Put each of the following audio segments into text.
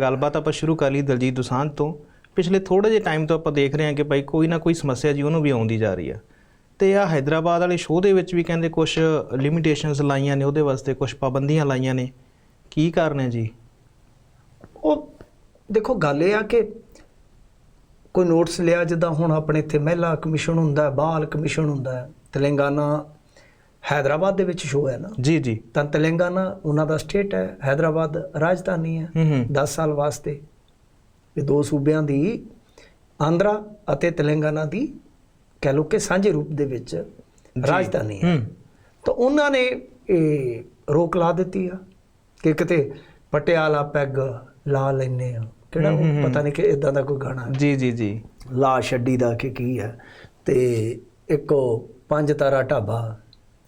ਗੱਲਬਾਤ ਆਪਾਂ ਸ਼ੁਰੂ ਕਰ ਲਈ ਦਲਜੀਤ ਦੁਸਾਂਝ ਤੋਂ। ਪਿਛਲੇ ਥੋੜੇ ਜਿਹੇ ਟਾਈਮ ਤੋਂ ਆਪਾਂ ਦੇਖ ਰਹੇ ਹਾਂ ਕਿ ਭਾਈ ਕੋਈ ਨਾ ਕੋਈ ਸਮੱਸਿਆ ਜੀ ਉਹਨੂੰ ਵੀ ਆਉਂਦੀ ਜਾ ਰਹੀ ਆ। ਤੇ ਆ ਹైదరాబాద్ ਵਾਲੇ ਸ਼ੋਅ ਦੇ ਵਿੱਚ ਵੀ ਕਹਿੰਦੇ ਕੁਝ ਲਿਮਿਟੇਸ਼ਨਸ ਲਾਈਆਂ ਨੇ, ਉਹਦੇ ਵਾਸਤੇ ਕੁਝ ਪਾਬੰਦੀਆਂ ਲਾਈਆਂ ਨੇ। ਕੀ ਕਾਰਨ ਹੈ ਜੀ? ਉਹ ਦੇਖੋ, ਗੱਲ ਇਹ ਆ ਕਿ ਕੋਈ ਨੋਟਸ ਲਿਆ, ਜਿੱਦਾਂ ਹੁਣ ਆਪਣੇ ਇੱਥੇ ਮਹਿਲਾ ਕਮਿਸ਼ਨ ਹੁੰਦਾ ਹੈ, ਬਾਲ ਕਮਿਸ਼ਨ ਹੁੰਦਾ ਹੈ, ਤੇਲੰਗਾਨਾ ਹైదరాబాద్ ਦੇ ਵਿੱਚ ਸ਼ੋਅ ਹੈ ਨਾ? ਜੀ ਜੀ। ਤਾਂ ਤੇਲੰਗਾਨਾ ਉਹਨਾਂ ਦਾ ਸਟੇਟ ਹੈ ਹైదరాబాద్ ਰਾਜਧਾਨੀ ਹੈ। 10 ਸਾਲ ਵਾਸਤੇ। ਇਹ ਦੋ ਸੂਬਿਆਂ ਦੀ ਆਂਧਰਾ ਅਤੇ ਤੇਲੰਗਾਨਾ ਦੀ ਕਹਿ ਲੋ ਕਿ ਸਾਂਝੇ ਰੂਪ ਦੇ ਵਿੱਚ ਰਾਜਧਾਨੀ ਹੈ। ਤਾਂ ਉਹਨਾਂ ਨੇ ਇਹ ਰੋਕ ਲਾ ਦਿੱਤੀ ਆ ਕਿ ਕਿਤੇ ਪਟਿਆਲਾ ਪੈਗ ਲਾ ਲੈਨੇ ਆ। ਕਿਹੜਾ ਪਤਾ ਨਹੀਂ ਕਿ ਇਦਾਂ ਦਾ ਕੋਈ ਗਾਣਾ ਜੀ ਜੀ ਜੀ। ਲਾ ਛੱਡੀ ਦਾ ਕਿ ਕੀ ਹੈ। ਤੇ ਇੱਕ ਪੰਜ ਤਾਰਾ ਢਾਬਾ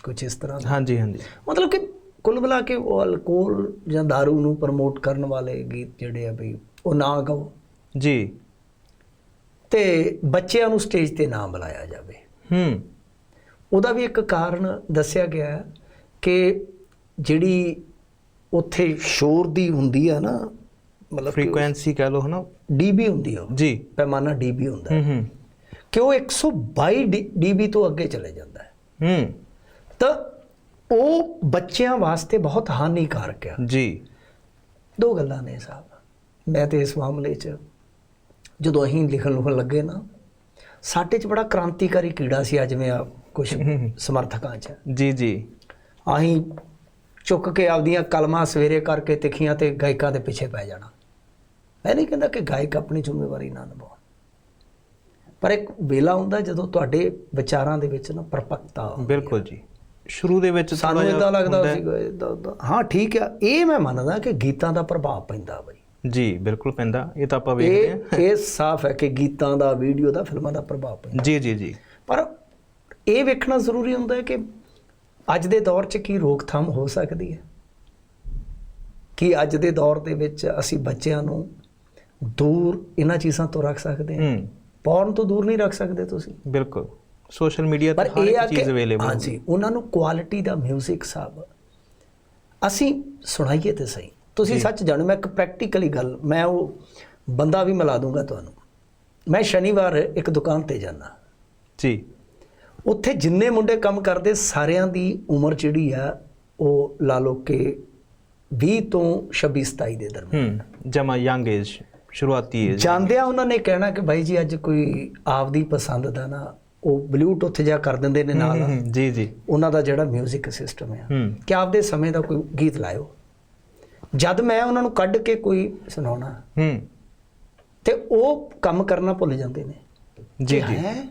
ਕੁਝ ਇਸ ਤਰ੍ਹਾਂ ਹਾਂਜੀ ਹਾਂਜੀ। ਮਤਲਬ ਕਿ ਕੁੱਲ ਮਿਲਾ ਕੇ ਉਹ ਅਲਕੋਹਲ ਜਾਂ दारू ਨੂੰ ਪ੍ਰਮੋਟ ਕਰਨ ਵਾਲੇ ਗੀਤ ਜਿਹੜੇ ਆ ਬਈ ਉਹ ਨਾ ਗਾਓ। ਜੀ। ਤੇ ਬੱਚਿਆਂ ਨੂੰ ਸਟੇਜ ਤੇ ਨਾ ਬੁਲਾਇਆ ਜਾਵੇ। ਹੂੰ। ਉਹਦਾ ਵੀ ਇੱਕ ਕਾਰਨ ਦੱਸਿਆ ਗਿਆ ਕਿ ਜਿਹੜੀ ਉੱਥੇ ਸ਼ੋਰ ਦੀ ਹੁੰਦੀ ਆ ਨਾ ਮਤਲਬ ਫ੍ਰੀਕੁਐਂਸੀ ਕਹ ਲਓ ਹਨਾ? ਡੀਬੀ ਹੁੰਦੀ ਆ ਜੀ। ਪੈਮਾਨਾ ਡੀਬੀ ਹੁੰਦਾ ਹੈ, ਹੂੰ ਹੂੰ। ਕਿ ਉਹ 122 ਡੀਬੀ ਤੋਂ ਅੱਗੇ ਚਲੇ ਜਾਂਦਾ ਹੈ। ਹੂੰ। ਤਾਂ ਉਹ ਬੱਚਿਆਂ ਵਾਸਤੇ ਬਹੁਤ ਹਾਨੀਕਾਰਕ ਆ। ਜੀ। ਦੋ ਗੱਲਾਂ ਨੇ ਸਾਹਿਬ ਮੈਂ ਤੇ ਇਸ ਮਾਮਲੇ 'ਚ ਜਦੋਂ ਅਸੀਂ ਲਿਖਣ ਲੁਖਣ ਲੱਗੇ ਨਾ ਸਾਡੇ 'ਚ ਬੜਾ ਕ੍ਰਾਂਤੀਕਾਰੀ ਕੀੜਾ ਸੀ ਅੱਜ ਮੈਂ ਆ ਕੁਝ ਸਮਰਥਕਾਂ 'ਚ। ਜੀ ਜੀ। ਅਸੀਂ ਚੁੱਕ ਕੇ ਆਪਦੀਆਂ ਕਲਮਾਂ ਸਵੇਰੇ ਕਰਕੇ ਤਿੱਖੀਆਂ ਤੇ ਗਾਇਕਾਂ ਦੇ ਪਿੱਛੇ ਪੈ ਜਾਣਾ। ਮੈਂ ਨਹੀਂ ਕਹਿੰਦਾ ਕਿ ਗਾਇਕ ਆਪਣੀ ਜ਼ਿੰਮੇਵਾਰੀ ਨਾ ਨਿਭਾਉਣ। ਪਰ ਇੱਕ ਵੇਲਾ ਹੁੰਦਾ ਜਦੋਂ ਤੁਹਾਡੇ ਵਿਚਾਰਾਂ ਦੇ ਵਿੱਚ ਨਾ ਪਰਪੱਕਤਾ। ਬਿਲਕੁਲ ਜੀ। ਸ਼ੁਰੂ ਦੇ ਵਿੱਚ ਸਾਨੂੰ ਇਦਾਂ ਲੱਗਦਾ ਹੁੰਦਾ ਹੈ- ਸੀ ਏਦਾਂ ਏਦਾਂ। ਹਾਂ ਠੀਕ ਆ। ਇਹ ਮੈਂ ਮੰਨਦਾ ਕਿ ਗੀਤਾਂ ਦਾ ਪ੍ਰਭਾਵ ਪੈਂਦਾ ਬਈ। ਜੀ ਬਿਲਕੁਲ ਪੈਂਦਾ। ਇਹ ਤਾਂ ਆਪਾਂ ਵੇਖਦੇ ਹਾਂ। ਇਹ ਸਾਫ਼ ਹੈ ਕਿ ਗੀਤਾਂ ਦਾ ਵੀਡੀਓ ਦਾ ਫਿਲਮਾਂ ਦਾ ਪ੍ਰਭਾਵ ਪੈਂਦਾ। ਜੀ ਜੀ ਜੀ। ਪਰ ਇਹ ਵੇਖਣਾ ਜ਼ਰੂਰੀ ਹੁੰਦਾ ਹੈ ਕਿ ਅੱਜ ਦੇ ਦੌਰ 'ਚ ਕੀ ਰੋਕਥਾਮ ਹੋ ਸਕਦੀ ਹੈ? ਕਿ ਅੱਜ ਦੇ ਦੌਰ ਦੇ ਵਿੱਚ ਅਸੀਂ ਬੱਚਿਆਂ ਨੂੰ ਦੂਰ ਇਹਨਾਂ ਚੀਜ਼ਾਂ ਤੋਂ ਰੱਖ ਸਕਦੇ ਹਾਂ? ਹੂੰ। ਪੌਰਨ ਤੋਂ ਦੂਰ ਨਹੀਂ ਰੱਖ ਸਕਦੇ ਤੁਸੀਂ? ਬਿਲਕੁਲ। ਸੋਸ਼ਲ ਮੀਡੀਆ ਤੇ ਪਰ ਹਰ ਇੱਕ ਚੀਜ਼ ਅਵੇਲੇਬਲ ਹਾਂਜੀ ਉਹਨਾਂ ਨੂੰ ਕੁਆਲਿਟੀ ਦਾ 뮤직 ਸਾਹਿਬ ਅਸੀਂ ਸੁਣਾਈਏ ਤੇ ਸਹੀ। ਤੁਸੀਂ ਸੱਚ ਜਾਣੋ ਮੈਂ ਇੱਕ ਪ੍ਰੈਕਟੀਕਲੀ ਗੱਲ ਮੈਂ ਉਹ ਬੰਦਾ ਵੀ ਮਿਲਾ ਦੂੰਗਾ ਤੁਹਾਨੂੰ। ਮੈਂ ਸ਼ਨੀਵਾਰ ਇੱਕ ਦੁਕਾਨ ਤੇ ਜਾਣਾ ਜੀ। ਉੱਥੇ ਜਿੰਨੇ ਮੁੰਡੇ ਕੰਮ ਕਰਦੇ ਸਾਰਿਆਂ ਦੀ ਉਮਰ ਜਿਹੜੀ ਆ ਉਹ ਲਾ ਲਓ ਕਿ 20 ਤੋਂ 26 27 ਦੇ ਦਰਮਿਆਨ। ਜਮਾ ਯੰਗ ਏਜ ਸ਼ੁਰੂਆਤੀ ਏਜ ਜਾਂਦਿਆਂ ਉਹਨਾਂ ਨੇ ਕਹਿਣਾ ਕਿ ਭਾਈ ਜੀ ਅੱਜ ਕੋਈ ਆਪਦੀ ਪਸੰਦ ਦਾ ਨਾ ਉਹ ਬਲੂਟੁੱਥ ਜਿਹਾ ਕਰ ਦਿੰਦੇ ਨੇ ਨਾਲ ਜੀ ਜੀ ਉਹਨਾਂ ਦਾ ਜਿਹੜਾ 뮤직 ਸਿਸਟਮ ਹੈ ਹੂੰ ਕਿ ਆਪਦੇ ਸਮੇਂ ਦਾ ਕੋਈ ਗੀਤ ਲਾਇਓ ਜਦ ਮੈਂ ਉਹਨਾਂ ਨੂੰ ਕੱਢ ਕੇ ਕੋਈ ਸੁਣਾਉਣਾ ਹੂੰ ਤੇ ਉਹ ਕੰਮ ਕਰਨਾ ਭੁੱਲ ਜਾਂਦੇ ਨੇ ਜੀ ਕਿ ਜੀ ਹੈਂ?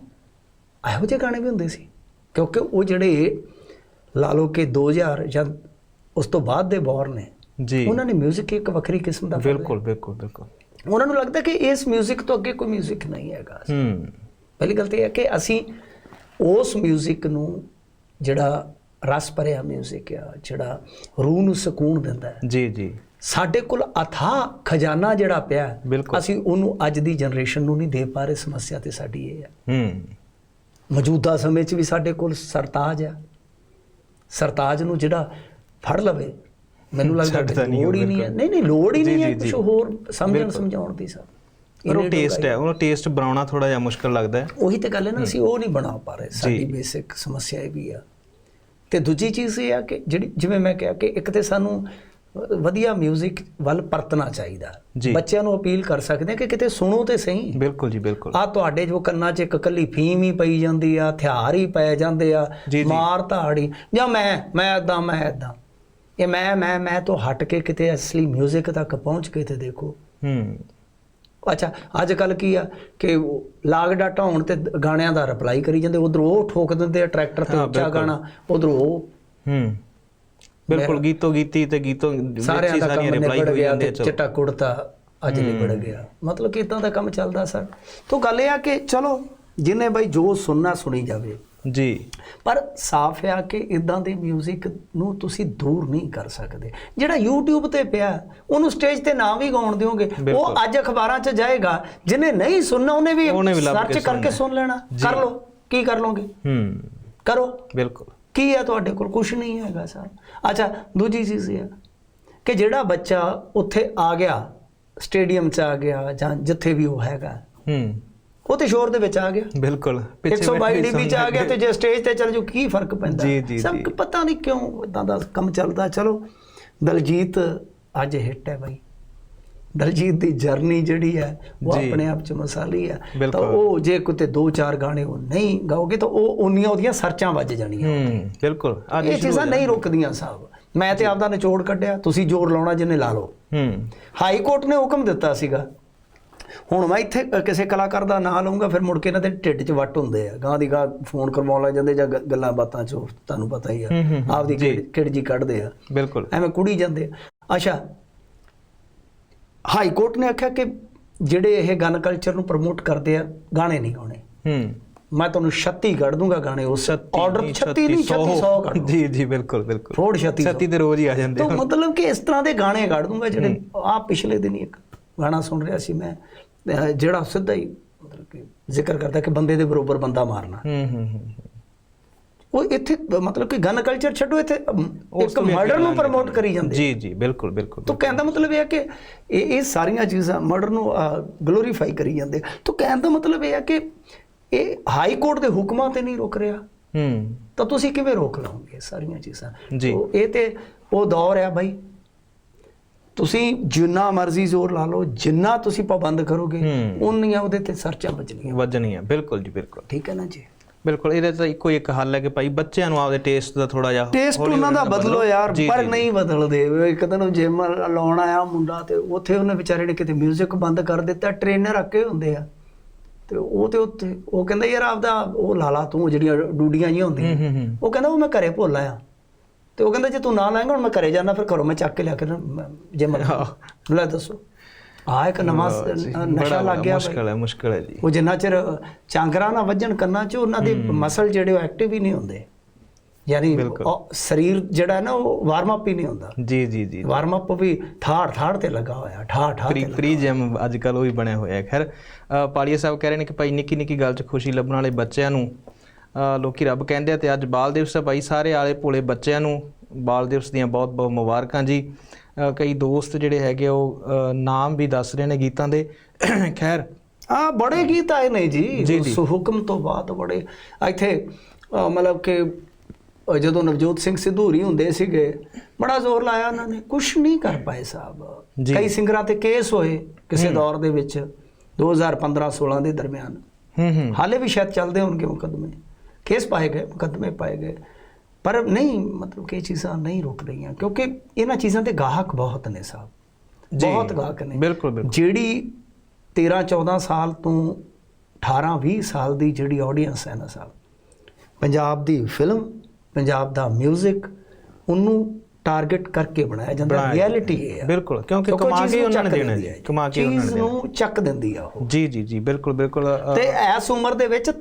ਇਹੋ ਜਿਹੇ ਗਾਣੇ ਵੀ ਹੁੰਦੇ ਸੀ ਕਿਉਂਕਿ ਉਹ ਜਿਹੜੇ ਲਾ ਲਓ ਕਿ 2000 ਜਾਂ ਉਸ ਤੋਂ ਬਾਅਦ ਦੇ ਬੌਰ ਨੇ ਜੀ ਉਹਨਾਂ ਨੇ 뮤직 ਇੱਕ ਵੱਖਰੀ ਕਿਸਮ ਦਾ ਫੜਿਆ। ਬਿਲਕੁਲ ਬਿਲਕੁਲ ਬਿਲਕੁਲ ਉਹਨਾਂ ਨੂੰ ਲੱਗਦਾ ਕਿ ਇਸ 뮤직 ਤੋਂ ਅੱਗੇ ਕੋਈ 뮤직 ਨਹੀਂ ਹੈਗਾ ਹੂੰ ਪਹਿਲੀ ਗੱਲ ਤਾਂ ਇਹ ਹੈ ਕਿ ਅਸੀਂ ਉਸ 뮤직 ਨੂੰ ਜਿਹੜਾ ਰਸ ਭਰਿਆ 뮤직 ਆ ਜਿਹੜਾ ਰੂਹ ਨੂੰ ਸਕੂਨ ਦਿੰਦਾ ਹੈ ਜੀ ਜੀ ਸਾਡੇ ਕੋਲ ਅਥਾ ਖਜ਼ਾਨਾ ਜਿਹੜਾ ਪਿਆ ਹੈ, ਬਿਲਕੁਲ। ਅਸੀਂ ਉਹਨੂੰ ਅੱਜ ਦੀ ਜਨਰੇਸ਼ਨ ਨੂੰ ਨਹੀਂ ਦੇ ਪਾ ਰਹੇ ਸਮੱਸਿਆ ਤੇ ਸਾਡੀ ਇਹ ਹੈ ਹੂੰ ਮੌਜੂਦਾ ਸਮੇਂ 'ਚ ਵੀ ਸਾਡੇ ਕੋਲ ਸਰਤਾਜ ਆ ਸਰਤਾਜ ਨੂੰ ਜਿਹੜਾ ਫੜ ਲਵੇ ਮੈਨੂੰ ਲੱਗਦਾ ਛੱਡਦਾ ਕਿ ਨਹੀਂ ਲੋੜ ਉਹ ਹੀ ਨਹੀਂ ਹੈ ਬਿਲਕੁਲ। ਨਹੀਂ ਨਹੀਂ ਲੋੜ ਹੀ ਜੀ, ਨਹੀਂ ਹੈ ਜੀ, ਕੁਝ ਜੀ। ਹੋਰ ਸਮਝਣ ਬਿਲਕੁਲ। ਸਮਝਾਉਣ ਦੀ ਸਰ ਪਰ ਉਹ ਟੇਸਟ ਹੈ ਉਹਨੂੰ ਟੇਸਟ ਬਣਾਉਣਾ ਥੋੜਾ ਜਿਹਾ ਮੁਸ਼ਕਲ ਲੱਗਦਾ ਹੈ ਉਹੀ ਤੇ ਗੱਲ ਹੈ ਨਾ ਅਸੀਂ ਉਹ ਨਹੀਂ ਬਣਾ ਪਾ ਰਹੇ ਸਾਡੀ ਬੇਸਿਕ ਸਮੱਸਿਆ ਇਹ ਵੀ ਆ ਤੇ ਦੂਜੀ ਚੀਜ਼ ਇਹ ਆ ਕਿ ਜਿਹੜੀ ਜਿਵੇਂ ਮੈਂ ਕਿਹਾ ਕਿ ਇੱਕ ਤੇ ਸਾਨੂੰ ਅ, ਵਧੀਆ 뮤직 ਵੱਲ ਪਰਤਣਾ ਚਾਹੀਦਾ ਜੀ। ਬੱਚਿਆਂ ਨੂੰ ਅਪੀਲ ਕਰ ਸਕਦੇ ਆ ਕਿ ਕਿਤੇ ਸੁਣੋ ਤੇ ਸਹੀ ਬਿਲਕੁਲ ਜੀ ਬਿਲਕੁਲ ਆ ਤੁਹਾਡੇ ਜੋ ਕੰਨਾਂ 'ਚ ਇੱਕ ਕੱਲੀ ਫੀਮ ਹੀ ਪਈ ਜਾਂਦੀ ਆ ਹਥਿਆਰ ਹੀ ਪੈ ਜਾਂਦੇ ਆ ਜੀ, ਜੀ। ਮਾਰ ਧਾੜੀ ਜਾਂ ਮੈਂ ਮੈਂ ਏਦਾਂ ਮੈਂ ਏਦਾਂ ਇਹ ਮੈਂ ਮੈਂ ਮੈਂ ਤੋਂ ਹਟ ਕੇ ਕਿਤੇ ਅਸਲੀ 뮤직 ਤੱਕ ਪਹੁੰਚ ਕੇ ਤੇ ਦੇਖੋ ਹੂੰ ਅੱਛਾ ਅੱਜ ਕੱਲ ਕੀ ਆ ਕਿ ਲਾਗ ਡਾਟਾ ਹੋਣ ਤੇ ਗਾਣਿਆਂ ਦਾ ਰਿਪਲਾਈ ਕਰੀ ਜਾਂਦੇ ਉਧਰੋਂ ਉਹ ਠੋਕ ਦਿੰਦੇ ਆ ਟਰੈਕਟਰ ਤੇ ਉੱਚਾ। ਗਾਣਾ ਉਧਰੋਂ ਉਹ ਹੂੰ। ਬਿਲਕੁਲ ਗੀਤੋ ਗੀਤੀ ਤੇ ਗੀਤੋ ਸਾਰਿਆਂ ਦਾ ਕੰਮ ਰਿਪਲਾਈ ਹੋ ਜਾਂਦੇ ਚਿੱਟਾ ਕੁੜਤਾ ਅੱਜ ਨਿਬੜ ਗਿਆ। ਮਤਲਬ ਕਿ ਇਦਾਂ ਦਾ ਕੰਮ ਚੱਲਦਾ ਸਰ। ਤੋਂ ਗੱਲ ਇਹ ਆ ਕਿ ਚਲੋ ਜਿੰਨੇ ਬਾਈ ਜੋ ਸੁਣਨਾ ਸੁਣੀ ਜਾਵੇ। ਜੀ। ਪਰ ਸਾਫ਼ ਆ ਕਿ ਇਦਾਂ ਦੇ 뮤직 ਨੂੰ ਤੁਸੀਂ ਦੂਰ ਨਹੀਂ ਕਰ ਸਕਦੇ। ਜਿਹੜਾ YouTube ਤੇ ਪਿਆ ਉਹਨੂੰ ਸਟੇਜ ਤੇ ਨਾ ਵੀ ਗਾਉਣ ਦਿਓਗੇ। ਉਹ ਅੱਜ ਅਖਬਾਰਾਂ 'ਚ ਜਾਏਗਾ। ਜਿਹਨੇ ਨਹੀਂ ਸੁਣਨਾ ਉਹਨੇ ਵੀ ਸਰਚ ਕਰਕੇ। ਸੁਣ ਲੈਣਾ। ਕਰ ਲਓ। ਕੀ ਕਰ ਲਓਗੇ? ਹੂੰ। ਕਰੋ। ਬਿਲਕੁਲ। ਕੀ ਹੈ ਤੁਹਾਡੇ ਕੋਲ? ਕੁਝ ਨਹੀਂ ਹੈਗਾ ਸਰ। ਅੱਛਾ ਦੂਜੀ ਚੀਜ਼ ਇਹ ਹੈ ਕਿ ਜਿਹੜਾ ਬੱਚਾ ਉੱਥੇ ਆ ਗਿਆ ਸਟੇਡੀਅਮ 'ਚ ਆ ਗਿਆ ਜਾਂ ਜਿੱਥੇ ਵੀ ਉਹ ਹੈਗਾ ਹੂੰ। ਉਹ ਤੇ ਸ਼ੋਰ ਦੇ ਵਿੱਚ ਆ ਗਿਆ। ਬਿਲਕੁਲ 122 ਬੈਠੇ ਡੀਬੀ ਚ ਆ ਗਿਆ ਤੇ ਜੇ ਸਟੇਜ ਤੇ ਚੱਲ ਜੂ ਕੀ ਫ਼ਰਕ ਪੈਂਦਾ? ਜੀ, ਜੀ, ਸਭ ਪਤਾ ਨਹੀਂ ਕਿਉਂ ਇਦਾਂ ਦਾ ਕੰਮ ਚੱਲਦਾ। ਚਲੋ ਦਲਜੀਤ ਅੱਜ ਹਿੱਟ ਹੈ ਬਾਈ। ਦਲਜੀਤ ਦੀ ਜਰਨੀ ਜਿਹੜੀ ਹੈ ਉਹ। ਆਪਣੇ ਆਪ ਚ ਮਸਾਲੀ ਹੈ। ਤਾਂ। ਉਹ ਜੇ ਕਿਤੇ ਦੋ ਚਾਰ ਗਾਣੇ ਉਹ ਨਹੀਂ ਗਾਓਗੇ ਤਾਂ ਉਹ ਉਨੀਆਂ ਉਹਦੀਆਂ ਸਰਚਾਂ ਵੱਜ ਜਾਣੀਆਂ ਹੂੰ ਬਿਲਕੁਲ। ਇਹ ਚੀਜ਼ਾਂ ਨਹੀਂ ਰੁਕਦੀਆਂ ਸਾਹਿਬ। ਮੈਂ ਤੇ ਆਪਦਾ ਨਿਚੋੜ ਕੱਢਿਆ ਤੁਸੀਂ ਜ਼ੋਰ ਲਾਉਣਾ ਜਿੰਨੇ ਲਾ ਲਓ। ਹੂੰ। ਹਾਈ ਕੋਰਟ ਨੇ ਹੁਕਮ ਦਿੱਤਾ ਸੀਗਾ। ਹੁਣ ਮੈਂ ਇੱਥੇ ਕਿਸੇ ਕਲਾਕਾਰ ਦਾ ਨਾਂ ਲਵਾਂਗਾ ਫਿਰ ਮੁੜ ਕੇ ਇਹਨਾਂ ਦੇ ਢਿੱਡ 'ਚ ਵੱਟ ਹੁੰਦੇ ਆ। ਗਾਂ ਦੀ ਗਾਂ ਫੋਨ ਕਰਵਾਉਣ ਲੱਗ ਜਾਂਦੇ ਜਾਂ ਗੱਲਾਂ ਬਾਤਾਂ 'ਚ ਤੁਹਾਨੂੰ ਪਤਾ ਹੀ ਆ। ਆਪਦੀ। ਕਿੜ- ਜੀ ਕੱਢਦੇ ਆ। ਬਿਲਕੁਲ। ਐਵੇਂ ਕੁੜੀ ਜਾਂਦੇ ਆ। ਅੱਛਾ। ਹਾਈ ਕੋਰਟ ਨੇ ਆਖਿਆ ਕਿ ਜਿਹੜੇ ਇਹ ਗਨ ਕਲਚਰ ਨੂੰ ਪ੍ਰਮੋਟ ਕਰਦੇ ਆ ਗਾਣੇ ਨਹੀਂ ਗਾਉਣੇ। ਹੂੰ। ਮੈਂ ਤੁਹਾਨੂੰ 36 ਕੱਢ ਦੂੰਗਾ ਗਾਣੇ ਉਸ ਆਰਡਰ 36 ਨਹੀਂ 36 100 ਕੱਢ ਜੀ ਜੀ ਬਿਲਕੁਲ ਬਿਲਕੁਲ। ਫੋੜ 36 ਛੱਤੀ ਦੇ ਰੋਜ਼ ਹੀ ਆ ਜਾਂਦੇ ਤਾਂ ਮਤਲਬ ਕਿ ਇਸ ਤਰ੍ਹਾਂ ਦੇ ਗਾਣੇ ਕੱਢ ਦੂੰਗਾ ਜਿਹੜੇ ਆ ਪਿਛਲੇ ਦਿਨ ਹੀ ਇੱਕ ਗਾਣਾ ਸੁਣ ਰਿਹਾ ਸੀ ਮੈਂ। ਜਿਹੜਾ ਸਿੱਧਾ ਹੀ ਮਤਲਬ ਕਿ ਜ਼ਿਕਰ ਕਰਦਾ ਕਿ ਬੰਦੇ ਦੇ ਬਰੋਬਰ ਬੰਦਾ ਮਾਰਨਾ। ਹੂੰ ਹੂੰ ਹੂੰ ਉਹ ਇੱਥੇ ਮਤਲਬ ਕਿ ਗਨ ਕਲਚਰ ਛੱਡੋ ਇੱਥੇ ਇੱਕ ਮਰਡਰ ਨੂੰ ਪ੍ਰਮੋਟ ਕਰੀ ਜਾਂਦੇ। ਜੀ ਜੀ ਬਿਲਕੁਲ ਬਿਲਕੁਲ ਤਾਂ ਕਹਿੰਦਾ ਮਤਲਬ ਇਹ ਹੈ ਕਿ ਇਹ ਇਹ ਸਾਰੀਆਂ ਚੀਜ਼ਾਂ ਮਰਡਰ ਨੂੰ ਗਲੋਰੀਫਾਈ ਕਰੀ ਜਾਂਦੇ। ਤਾਂ ਕਹਿਣ ਦਾ ਮਤਲਬ ਇਹ ਹੈ ਕਿ ਇਹ ਹਾਈ ਕੋਰਟ ਦੇ ਹੁਕਮਾਂ ਤੇ ਨਹੀਂ ਰੁਕ ਰਿਹਾ। ਹੂੰ। ਤਾਂ ਤੁਸੀਂ ਕਿਵੇਂ ਰੋਕ ਲਓਗੇ ਸਾਰੀਆਂ ਚੀਜ਼ਾਂ? ਜੀ। ਇਹ ਤੇ ਉਹ ਦੌਰ ਆ ਬਾਈ। ਤੁਸੀਂ ਜਿੰਨਾ ਮਰਜ਼ੀ ਜ਼ੋਰ ਲਾ ਲਓ ਜਿੰਨਾ ਤੁਸੀਂ ਪਾਬੰਦ ਕਰੋਗੇ। ਉਨੀਆਂ ਉਹਦੇ ਤੇ ਸਰਚਾਂ ਬਚਣੀਆਂ ਵਜਣੀ ਆ ਬਿਲਕੁਲ ਜੀ ਬਿਲਕੁਲ। ਠੀਕ ਹੈ ਨਾ ਜੀ? ਬਿਲਕੁਲ ਇਹਦੇ ਤਾਂ ਇੱਕੋ ਇੱਕ ਹੱਲ ਹੈ ਕਿ ਭਾਈ ਬੱਚਿਆਂ ਨੂੰ ਆਪਦੇ ਟੇਸਟ ਦਾ ਥੋੜਾ ਜਿਹਾ ਟੇਸਟ ਉਹਨਾਂ ਦਾ ਬਦਲੋ ਯਾਰ ਪਰ ਨਹੀਂ ਬਦਲਦੇ। ਇੱਕ ਦਿਨ ਜਿਮ ਲਾਉਣ ਆਇਆ ਮੁੰਡਾ ਤੇ ਉੱਥੇ ਉਹਨੇ ਵਿਚਾਰੇ ਨੇ ਕਿਤੇ 뮤직 ਬੰਦ ਕਰ ਦਿੱਤਾ ਟ੍ਰੇਨਰ ਰੱਖੇ ਹੁੰਦੇ ਆ। ਤੇ ਉਹ ਤੇ ਉੱਥੇ ਉਹ ਕਹਿੰਦਾ ਯਾਰ ਆਪਦਾ ਉਹ ਲਾ ਲਾ ਤੂੰ ਜਿਹੜੀਆਂ ਡੂਡੀਆਂ ਜਿਹੀਆਂ ਹੁੰਦੀਆਂ। ਉਹ ਕਹਿੰਦਾ ਉਹ ਮੈਂ ਘਰੇ ਭੁੱਲ ਆਇਆ। ਤੇ ਉਹ ਕਹਿੰਦਾ ਜੇ ਤੂੰ ਨਾ ਲਾਏਂਗਾ ਹੁਣ ਮੈਂ ਘਰੇ ਜਾਣਾ ਫਿਰ ਘਰੋਂ ਮੈਂ ਚੱਕ ਕੇ ਲਿਆ ਕੇ ਜਿਮ ਲੈ ਦੱਸੋ। ਆ ਇੱਕ ਨਵਾਂ ਜੀ, ਨਸ਼ਾ ਲੱਗ ਗਿਆ ਮੁਸ਼ਕਲ ਹੈ ਮੁਸ਼ਕਲ ਹੈ ਜੀ। ਉਹ ਜਿੰਨਾ ਚਿਰ ਚਾਂਗਰਾ ਨਾ ਵੱਜਣ ਕੰਨਾਂ 'ਚ ਉਹਨਾਂ ਦੇ ਮਸਲ ਜਿਹੜੇ ਉਹ ਐਕਟਿਵ ਹੀ ਨਹੀਂ ਹੁੰਦੇ। ਯਾਨੀ ਸਰੀਰ ਜਿਹੜਾ ਹੈ ਨਾ ਉਹ ਵਾਰਮ ਅਪ ਹੀ ਨਹੀਂ ਹੁੰਦਾ। ਜੀ ਜੀ ਜੀ। ਵਾਰਮ ਅਪ ਵੀ ਥਾੜ ਥਾੜ ਤੇ ਲੱਗਾ ਹੋਇਆ ਠਾੜ ਠਾੜ ਪ੍ਰੀ ਪ੍ਰੀ ਜਿਮ ਅੱਜ ਕੱਲ ਉਹ ਹੀ ਬਣਿਆ ਹੋਇਆ ਹੈ। ਖੈਰ ਪਾਲੀਆ ਸਾਹਿਬ ਕਹਿ ਰਹੇ ਨੇ ਕਿ ਭਾਈ ਨਿੱਕੀ ਨਿੱਕੀ ਗੱਲ 'ਚ ਖੁਸ਼ੀ ਲੱਭਣ ਵਾਲੇ ਬੱਚਿਆਂ ਨੂੰ ਲੋਕੀ ਰੱਬ ਕਹਿੰਦੇ ਆ ਤੇ ਅੱਜ ਬਾਲ ਦਿਵਸ ਹੈ ਭਾਈ ਸਾਰੇ ਆਲੇ ਭੋਲੇ ਬੱਚਿਆਂ ਨੂੰ ਬਾਲ ਦਿਵਸ ਦੀਆਂ ਬਹੁਤ ਬਹੁਤ ਮੁਬਾਰਕਾਂ ਜੀ। ਕਈ ਦੋਸਤ ਜਿਹੜੇ ਹੈਗੇ ਉਹ ਨਾਮ ਵੀ ਦੱਸ ਰਹੇ ਨੇ ਗੀਤਾਂ ਦੇ। ਖੈਰ ਆ ਬੜੇ ਗੀਤ ਆਏ ਨੇ ਜੀ। ਹੁਕਮ ਤੋਂ ਬਾਅਦ ਬੜੇ। ਇੱਥੇ ਮਤਲਬ ਕਿ ਜਦੋਂ ਨਵਜੋਤ ਸਿੰਘ ਸਿੱਧੂਰੀ ਹੁੰਦੇ ਸੀਗੇ ਬੜਾ ਜ਼ੋਰ ਲਾਇਆ ਉਹਨਾਂ ਨੇ ਕੁਝ ਨਹੀਂ ਕਰ ਪਾਏ ਸਾਹਿਬ। ਕਈ ਸਿੰਗਰਾਂ ਤੇ ਕੇਸ ਹੋਏ ਕਿਸੇ ਦੌਰ ਦੇ ਵਿੱਚ 2015-16 ਦੇ ਦਰਮਿਆਨ। ਹੂੰ ਹੂੰ। ਹਾਲੇ ਵੀ ਸ਼ਾਇਦ ਚੱਲਦੇ ਹੋਣਗੇ ਮੁਕੱਦਮੇ। ਕੇਸ ਪਾਏ ਗਏ ਮੁਕੱਦਮੇ ਪਾਏ ਗਏ ਪਰ ਨਹੀਂ ਮਤਲਬ ਕਿ ਇਹ ਚੀਜ਼ਾਂ ਨਹੀਂ ਰੁਕ ਰਹੀਆਂ ਕਿਉਂਕਿ ਇਹਨਾਂ ਚੀਜ਼ਾਂ ਤੇ ਗਾਹਕ ਬਹੁਤ ਨੇ ਸਾਹਿਬ ਬਹੁਤ ਗਾਹਕ ਨੇ ਬਿਲਕੁਲ ਜਿਹੜੀ 13 14 ਸਾਲ ਤੋਂ 18 20 ਸਾਲ ਦੀ ਜਿਹੜੀ ਆਡੀਅנס ਹੈ ਨਾ ਸਾਹਿਬ ਪੰਜਾਬ ਦੀ ਫਿਲਮ ਪੰਜਾਬ ਦਾ ਮਿਊਜ਼ਿਕ ਉਹਨੂੰ ਟਾਰਗੇਟ ਕਰਕੇ ਬਣਾਇਆ ਜਾਂਦਾ ਰਿਐਲਿਟੀ ਹੈ ਬਿਲਕੁਲ ਕਿਉਂਕਿ ਕਮਾ ਕੇ ਉਹਨਾਂ ਨੇ ਦੇਣਾ ਹੈ ਕਮਾ ਕੇ ਉਹਨਾਂ ਨੇ ਚੱਕ ਦਿੰਦੀ ਆ ਉਹ ਜੀ ਜੀ ਜੀ ਬਿਲਕੁਲ ਬਿਲਕੁਲ ਤੇ ਐਸ ਉਮਰ ਦੇ ਵਿੱਚ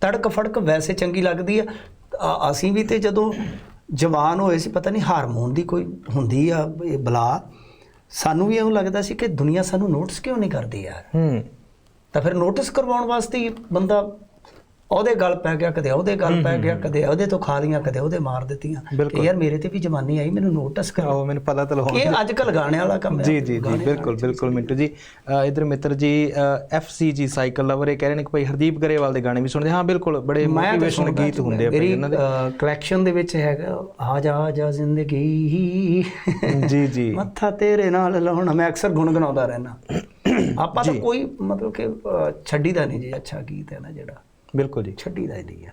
ਤੜਕ ਫੜਕ ਵੈਸੇ ਚੰਗੀ ਲੱਗਦੀ ਆ। ਅਸੀਂ ਵੀ ਤੇ ਜਦੋਂ ਜਵਾਨ ਹੋਏ ਸੀ ਪਤਾ ਨਹੀਂ ਹਾਰਮੋਨ ਦੀ ਕੋਈ ਹੁੰਦੀ ਆ ਇਹ ਬਲਾ। ਸਾਨੂੰ ਵੀ ਇਉਂ ਲੱਗਦਾ ਸੀ ਕਿ ਦੁਨੀਆ ਸਾਨੂੰ ਨੋਟਿਸ ਕਿਉਂ ਨਹੀਂ ਕਰਦੀ ਯਾਰ? ਹੂੰ। ਤਾਂ ਫਿਰ ਨੋਟਿਸ ਕਰਵਾਉਣ ਵਾਸਤੇ ਬੰਦਾ ਉਹਦੇ ਗੱਲ ਪੈ ਗਿਆ ਕਦੇ ਉਹਦੇ ਗੱਲ ਪੈ ਗਿਆ ਕਦੇ ਉਹਦੇ ਤੋਂ ਖਾ ਲੀਆਂ ਕਦੇ ਉਹਦੇ ਮਾਰ ਦਿੱਤੀਆਂ। ਕਿ ਯਾਰ ਮੇਰੇ ਤੇ ਵੀ ਜਵਾਨੀ ਆਈ ਮੈਨੂੰ ਨੋਟਿਸ ਕਰ ਆਓ ਮੈਨੂੰ ਪਤਾ ਤਾਂ ਲਵਾਉਣ ਇਹ ਅੱਜ ਕੱਲ ਗਾਣੇ ਵਾਲਾ ਕੰਮ ਹੈ। ਜੀ ਜੀ ਜੀ ਬਿਲਕੁਲ ਬਿਲਕੁਲ ਮਿੰਟੂ ਜੀ। ਇਧਰ ਮਿੱਤਰ ਜੀ ਐਫਸੀ ਜੀ ਸਾਈਕਲ ਲਵਰ ਇਹ ਕਹਿ ਰਹੇ ਨੇ ਕਿ ਭਾਈ ਹਰਦੀਪ ਗਰੇਵਾਲ ਦੇ ਗਾਣੇ ਵੀ ਸੁਣਦੇ। ਹਾਂ ਬਿਲਕੁਲ ਬੜੇ ਮੋਟੀਵੇਸ਼ਨ ਗੀਤ ਹੁੰਦੇ ਆ ਭਾਈ ਇਹਨਾਂ ਦੇ। ਕਲੈਕਸ਼ਨ ਦੇ ਵਿੱਚ ਹੈਗਾ ਆ ਜਾ ਆ ਜਾ ਜ਼ਿੰਦਗੀ। ਜੀ ਜੀ। ਮੱਥਾ ਤੇਰੇ ਨਾਲ ਲਾਉਣਾ। ਮੈਂ ਅਕਸਰ ਗੁੰਗਣਾਉਂਦਾ ਰਹਿਣਾ ਆਪਾਂ ਤਾਂ ਕੋਈ ਮਤਲਬ ਕਿ ਛੱਡੀਦਾ ਨਹੀਂ ਜੀ ਅੱਛਾ ਗੀਤ ਹੈ ਨਾ ਜਿਹੜਾ। ਬਿਲਕੁਲ ਜੀ। ਛੱਡੀਦਾ ਹੀ ਨਹੀਂ ਆ